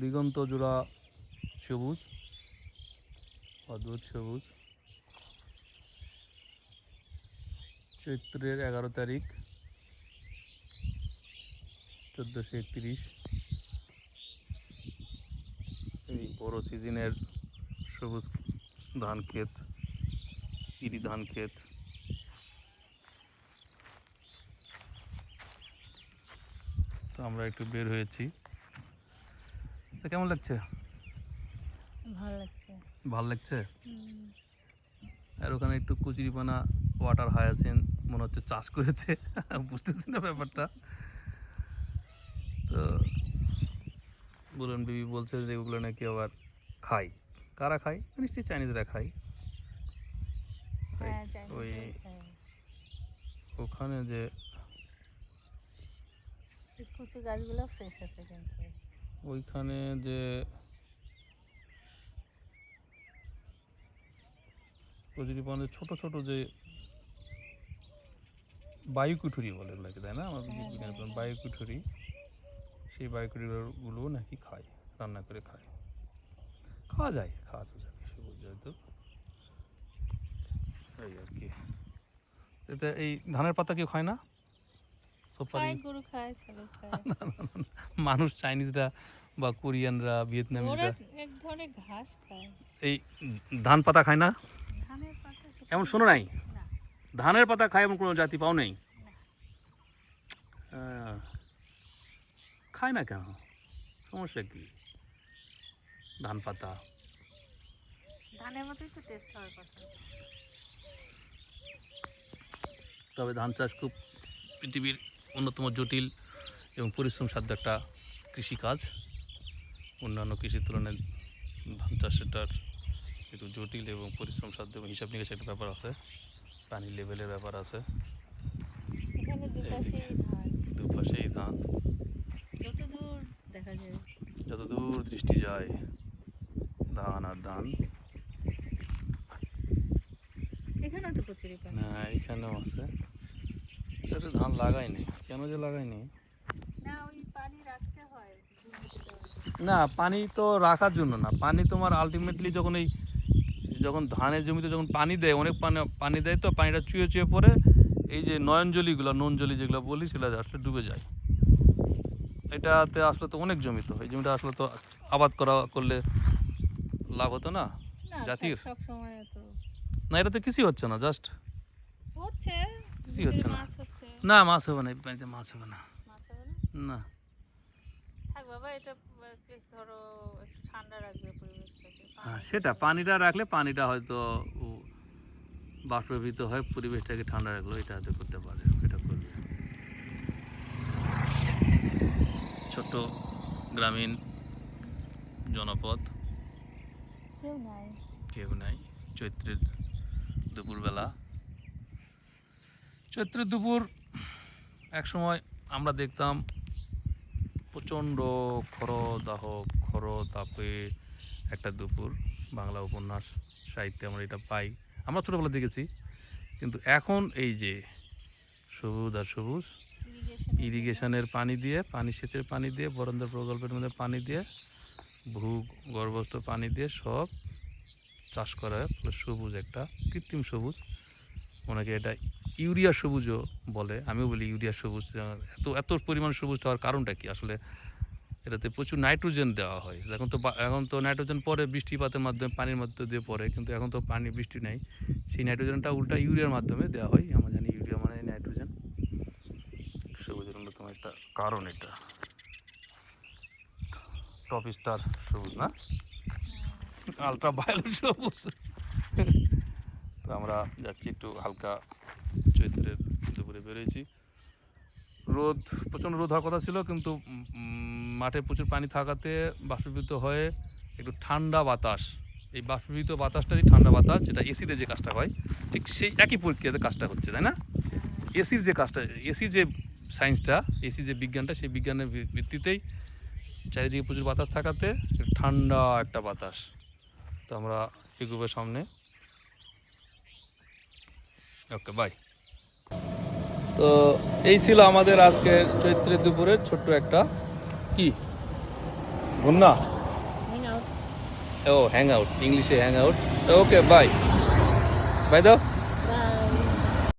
দিগন্ত জোড়া সবুজ, অদ্ভুত সবুজ। চৈত্রের এগারো তারিখ, চোদ্দোশো একত্রিশ। এই বড় সিজনের সবুজ ধান ক্ষেত, ইরি ধান ক্ষেত। তো আমরা একটু বের হয়েছি। তো কেমন লাগছে? ভালো লাগছে। ভালো লাগছে? আর ওখানে একটু কুচিরিপানা ওয়াটার হায়াসিন মনে হচ্ছে চাষ করেছে। বুঝতেছি না ব্যাপারটা। তো বলুন বিবি বলছে যে ওগুলো নাকি আবার খাই। কারা খায়? নিশ্চয়ই চাইনিজরা খায়। হ্যাঁ ওই। ওখানে যে কচু গাছগুলো ফ্রেশ আছে কিন্তু। ওইখানে যে কচুরিপানার ছোট ছোট যে বায়ুকুঠুরি বলে এগুলোকে তাই না? আমাদের হ্যাঁ, বিজ্ঞানে হ্যাঁ, হ্যাঁ। বায়ুকুঠুরি। সেই বায়ুকুঠুরিগুলো নাকি খায় রান্না করে খায়। খাওয়া যায় খাওয়া তো যায় সবুজ যেহেতু এই আর কি। এতে এই ধানের পাতা কেউ খায় না? সুপারি। মানুষ চাইনিজরা বা কোরিয়ানরা ওরা ভিয়েতনামিজরা এক ধরনের ঘাস খায়। এই ধান পাতা খায় না? এমন শোনো নাই? ধানের পাতা খায় এমন কোনো জাতি পাও নেই? খায় না কেন? সমস্যা কি? ধান পাতা। তবে ধান চাষ খুব পৃথিবীর অন্যতম জটিল এবং পরিশ্রম সাধ্য একটা কৃষিকাজ। অন্যান্য কৃষির তুলনায় ধান চাষটার একটু জটিল এবং পরিশ্রম সাধ্য এবং হিসাব নিকাশের একটা ব্যাপার আছে। পানির লেভেলের ব্যাপার আছে। দুপাশেই ধান। দুপাশেই ধান। যত দূর দেখা যায়। যত দৃষ্টি যায় ধান আর ধান। এখানেও তো কচুরি না এখানেও আছে। এটাতে ধান লাগায়নি কেন যে লাগায়নি না পানি তো রাখার জন্য না। পানি তোমার আলটিমেটলি যখন এই যখন ধানের জমিতে যখন পানি দেয় অনেক পানি পানি দেয় তো পানিটা চুয়ে চুয়ে পড়ে এই যে নয়নজলিগুলো ননজলি যেগুলো বলি সেগুলো আসলে ডুবে যায়। এটাতে আসলে তো অনেক জমি তো এই জমিটা আসলে তো আবাদ করা করলে লাভ হতো না? জাতির? না এটাতে কিছুই হচ্ছে না জাস্ট হচ্ছে। কিছুই হচ্ছে না। না মাছ হবে না পানিতে মাছ হবে না। মাছ হবে না? না। থাক বাবা এটা ধরো একটু ঠান্ডা রাখবে পরিবেশটাকে। হ্যাঁ সেটা পানিটা রাখলে পানিটা হয়তো বাষ্পীভূত হয় পরিবেশটাকে ঠান্ডা রাখল এটা হয়তো করতে পারে এটা করবে। ছোট্ট গ্রামীণ জনপদ। কেউ নাই। কেউ নাই চৈত্রের দুপুরবেলা। চৈত্রের দুপুর এক সময় আমরা দেখতাম প্রচণ্ড খরদাহ খর তাপে একটা দুপুর বাংলা উপন্যাস সাহিত্যে আমরা এটা পাই। আমরা ছোটোবেলা দেখেছি। কিন্তু এখন এই যে সবুজ আর সবুজ ইরিগেশনের পানি দিয়ে পানি সেচের পানি দিয়ে বরন্দর প্রকল্পের মধ্যে পানি দিয়ে ভূ গর্ভস্থ পানি দিয়ে সব চাষ করা হয়। সবুজ একটা কৃত্রিম সবুজ। ওনাকে এটা ইউরিয়া সবুজও বলে, আমিও বলি ইউরিয়া সবুজ এত এত পরিমাণ সবুজ হওয়ার কারণটা কি? আসলে এটাতে প্রচুর নাইট্রোজেন দেওয়া হয়। এখন তো এখন তো নাইট্রোজেন পরে বৃষ্টিপাতের মাধ্যমে, পানির মধ্যে দিয়ে পড়ে, কিন্তু এখন তো পানি, বৃষ্টি নেই। সেই নাইট্রোজেনটা উল্টা ইউরিয়ার মাধ্যমে দেওয়া হয়। আমরা জানি ইউরিয়া মানে নাইট্রোজেন। সবুজের অন্যতম একটা কারণ এটা। টপ স্টার সবুজ, না? আলট্রা ভায়োলেট সবুজ। তো আমরা যাচ্ছি একটু হালকা চৈত্রের দুপুরে বেরিয়েছি। রোদ, প্রচণ্ড রোদ হওয়ার কথা ছিল, কিন্তু মাঠে প্রচুর পানি থাকাতে বাষ্পীভূত হয়ে একটু ঠান্ডা বাতাস, এই বাষ্পীভূত বাতাসটাই ঠান্ডা বাতাস, যেটা এসিতে যে কাজটা হয়, ঠিক সেই একই প্রক্রিয়াতে কাজটা হচ্ছে, তাই না? এসির যে কাজটা এসি যে সায়েন্সটা এসি যে বিজ্ঞানটা, সেই বিজ্ঞানের ভিত্তিতেই চারিদিকে প্রচুর বাতাস থাকাতে ঠান্ডা একটা বাতাস। তো আমরা এগুলোর সামনে। ওকে বাই তো এই ছিল আমাদের আজকে চৈত্রের দুপুরের ছোট্ট একটা কি? ঘুমনা ও হ্যাং আউট ইংলিশে hang out okay bye bye দাও।